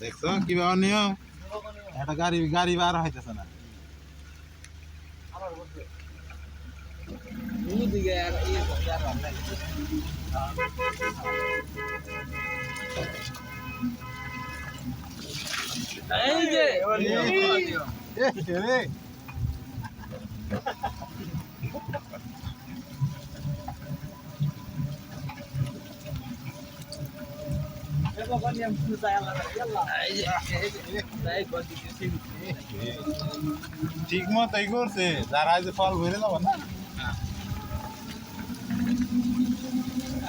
দেখছ? কীভাবে নিয়ম? একটা গাড়ি গাড়ি বার হইতেছে না। এই যে! এ, রে। এই যে এই ঠিক করছে, যারা আজ ফল ভরে যাব না?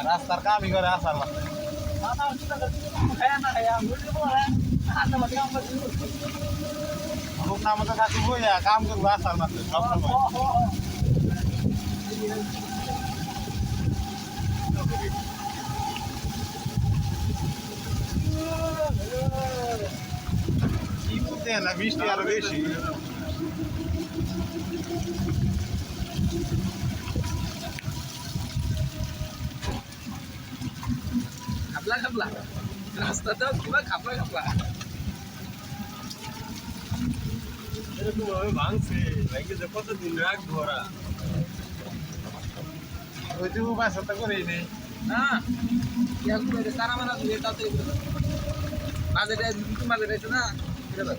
রাস্তার কামই করে আসার কাম করব আসার মাত্র সব সময় বলতে না বৃষ্টি আরও বেশি। খাপলা খাপলা। রাস্তাটাও পুরো খাপলা খাপলা। এরকম ভাবে ভাঙছে। ভাঙে যে কতদিন রাখব ওরা ওই উপায় সাথে করেই নেই। না তারা মানা দিয়ে দুটো বাজেট আছে না? izquierda.